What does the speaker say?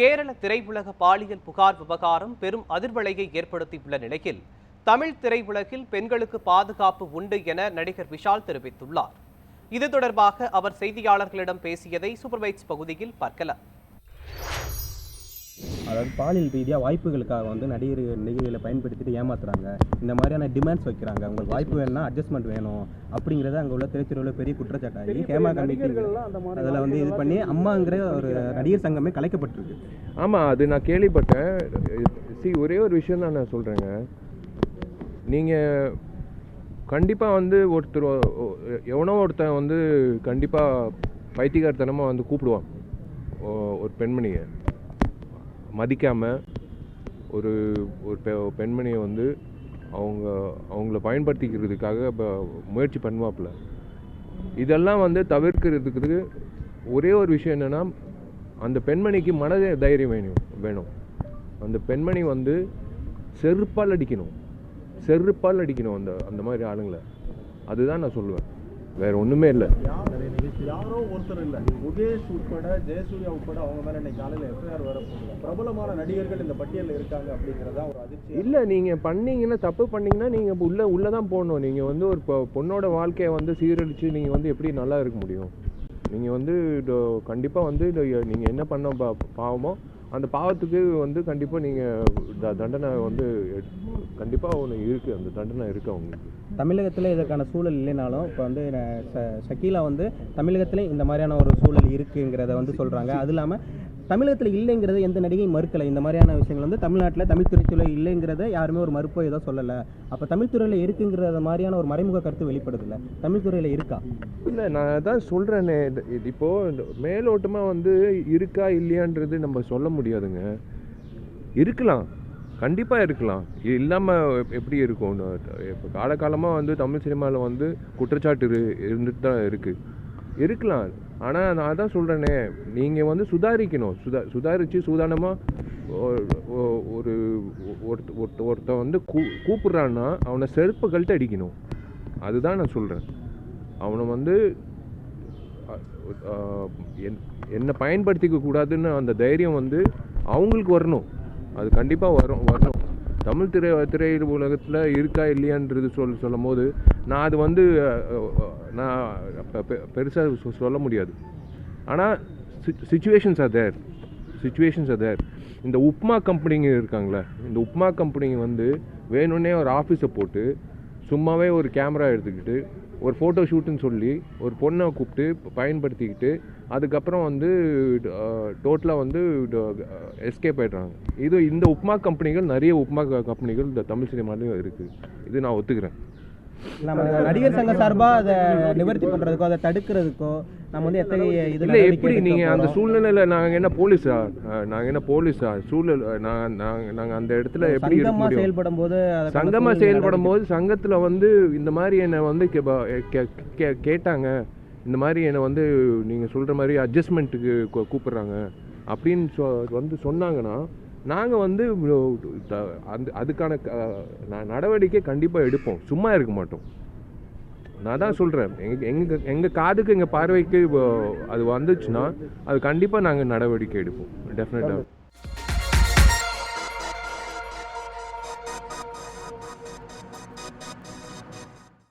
கேரள திரையுலக பாலியல் புகார் விவகாரம் பெரும் அதிர்வலையை ஏற்படுத்தியுள்ள நிலையில் தமிழ் திரையுலகில் பெண்களுக்கு பாதுகாப்பு உண்டு என நடிகர் விஷால் தெரிவித்துள்ளார். இது தொடர்பாக அவர் செய்தியாளர்களிடம் பேசியதை சூப்பர்வைஸ் பகுதியில் பார்க்கலாம். அதாவது பாலியல் ரீதியாக வாய்ப்புகளுக்காக வந்து நடிகர் நடிகைகளை பயன்படுத்திட்டு ஏமாத்துறாங்க. இந்த மாதிரியான டிமாண்ட்ஸ் வைக்கிறாங்க. உங்களுக்கு வாய்ப்பு வேணும்னா அட்ஜஸ்ட்மெண்ட் வேணும் அப்படிங்கிறத அங்கே உள்ள திரைத்துறையில் பெரிய குற்றச்சாட்டாகி ஹேமா கமிட்டி அதில் வந்து இது பண்ணி அம்மாங்கிற ஒரு நடிகர் சங்கமே கலைக்கப்பட்டிருக்கு. ஆமாம் அது நான் கேள்விப்பட்டேன். சி ஒரே ஒரு விஷயம் தான் நான் சொல்கிறேங்க நீங்கள் கண்டிப்பாக வந்து ஒருத்தர் எவனோ ஒருத்தன் வந்து கண்டிப்பாக பைத்தியக்காரத்தனமாக வந்து கூப்பிடுவான். ஒரு பெண்மணியை. மதிக்காமல் ஒரு ஒரு பெ பெண்மணியை வந்து அவங்க அவங்கள பயன்படுத்திக்கிறதுக்காக இப்போ முயற்சி பண்ணுவாப்புல. இதெல்லாம் வந்து தவிர்க்கிறதுக்கு ஒரே ஒரு விஷயம் என்னென்னா அந்த பெண்மணிக்கு மன தைரியம் வேணும் வேணும். அந்த பெண்மணி வந்து செருப்பால் அடிக்கணும். செருப்பால் அடிக்கணும் அந்த அந்த மாதிரி ஆளுங்களை. அதுதான் நான் சொல்லுவேன். வேற ஒன்றுமே இல்லை. யாரோ ஒருத்தர் இல்ல. முகேஷ் உட்பட ஜெயசூர்யா உட்பட அவங்க மேல இன்னைக்கு காலையில எஃப்ஐஆர் வர பிரபலமான நடிகர்கள் இந்த பட்டியல்ல இருக்காங்க அப்படிங்கறதா ஒரு அதிர்ச்சி இல்லை நீங்கள் பண்ணீங்கன்னா தப்பு பண்ணீங்கன்னா நீங்கள் உள்ளே உள்ளே தான் போகணும் நீங்கள் வந்து ஒரு பொண்ணோட வாழ்க்கையை வந்து சீரழித்து நீங்கள் வந்து எப்படி நல்லா இருக்க முடியும்? நீங்கள் வந்து கண்டிப்பாக வந்து நீங்கள் என்ன பண்ண பா பாவமோ அந்த பாவத்துக்கு வந்து கண்டிப்பாக நீங்கள் தண்டனை வந்து கண்டிப்பாக ஒன்று இருக்குது அந்த தண்டனை இருக்குது அவங்களுக்கு தமிழகத்தில் இதற்கான சூழல் இல்லைனாலும் இப்போ வந்து ச- ஷக்கீலா வந்து தமிழகத்துல இந்த மாதிரியான ஒரு சூழல் இருக்குங்கிறத வந்து சொல்கிறாங்க அது இல்லாமல் தமிழகத்தில் இல்லைங்கிறத எந்த நடிகையும் மறுக்கலை. இந்த மாதிரியான விஷயங்கள் வந்து தமிழ்நாட்டில் தமிழ் துறைத்துறை இல்லைங்கிறத யாருமே ஒரு மறுப்போ ஏதோ சொல்லலை. அப்போ தமிழ் துறையில் இருக்குங்கிறத மாதிரியான ஒரு மறைமுக கருத்து வெளிப்படுதில்ல தமிழ் துறையில் இருக்கா? இல்லை நான் தான் சொல்கிறேனே இப்போது மேலோட்டமாக வந்து இருக்கா இல்லையான்றது நம்ம சொல்ல முடியாதுங்க. இருக்கலாம். கண்டிப்பாக இருக்கலாம். இல்லாமல் எப்படி இருக்கும்? இப்போ காலகாலமாக வந்து தமிழ் சினிமாவில் வந்து குற்றச்சாட்டு இரு- இருந்துட்டு தான் இருக்குது இருக்கலாம். ஆனால் நான் அதான் சொல்கிறேனே நீங்கள் வந்து சுதாரிக்கணும். சுதா சுதாரித்து சூதானமாக ஒரு ஒருத்த ஒருத்த ஒருத்தன் வந்து கூ கூப்பிட்றான்னா அவனை செருப்பு கழட்டி அடிக்கணும். அதுதான் நான் சொல்கிறேன் அவனை வந்து என்- என்னை பயன்படுத்திக்க கூடாதுன்னு அந்த தைரியம் வந்து அவங்களுக்கு வரணும். அது கண்டிப்பாக வரும் வரணும். தமிழ் திரை திரை உலகத்தில் இருக்கா இல்லையான்றது சொல் சொல்லும் போது நான் அது வந்து நான் பெருசாக சொல்ல முடியாது. ஆனால் situations are there situations are there இந்த உப்மா கம்பெனிங்க இருக்காங்களே இந்த உப்மா கம்பெனிங்க வந்து வேணும்னே ஒரு ஆஃபீஸை போட்டு சும்மாவே ஒரு கேமரா எடுத்துக்கிட்டு ஒரு ஃபோட்டோ ஷூட்டுன்னு சொல்லி ஒரு பொண்ணை கூப்பிட்டு பயன்படுத்திக்கிட்டு அதுக்கப்புறம் வந்து டோட்டலாக வந்து எஸ்கேப் ஆயிடுறாங்க. இது இந்த உப்மா கம்பெனிகள் நிறைய உப்மா க- கம்பெனிகள் இந்த தமிழ் சினிமாலையும் இருக்குது இது நான் ஒத்துக்கிறேன். நம்ம நடிகர் சங்க சார்பாக அதை நிவர்த்தி பண்ணுறதுக்கோ அதை தடுக்கிறதுக்கோ நம்ம வந்து எத்தகைய இது இல்லை எப்படி நீங்கள் அந்த சூழ்நிலையில் நாங்கள் என்ன போலீஸா நாங்கள் என்ன போலீஸா சூழல் நாங்கள் அந்த இடத்துல எப்படி சங்கமா செயல்படும் போது சூழ்நிலை செயல்படும் போது சங்கத்தில் வந்து இந்த மாதிரி என்னை வந்து கேட்டாங்க. இந்த மாதிரி என்னை வந்து நீங்கள் சொல்கிற மாதிரி அட்ஜஸ்ட்மெண்ட்டுக்கு கூப்பிட்றாங்க. அப்படின்னு சொ வந்து சொன்னாங்கன்னா நாங்கள் வந்து அந்த அதுக்கான நடவடிக்கை கண்டிப்பாக எடுப்போம். சும்மா இருக்க மாட்டோம். நான் தான் சொல்கிறேன் எங்கள் எங்கள் எங்கள் காதுக்கு எங்கள் பார்வைக்கு அது வந்துச்சுன்னா அது கண்டிப்பாக நாங்கள் நடவடிக்கை எடுப்போம். டெஃபினட்டாக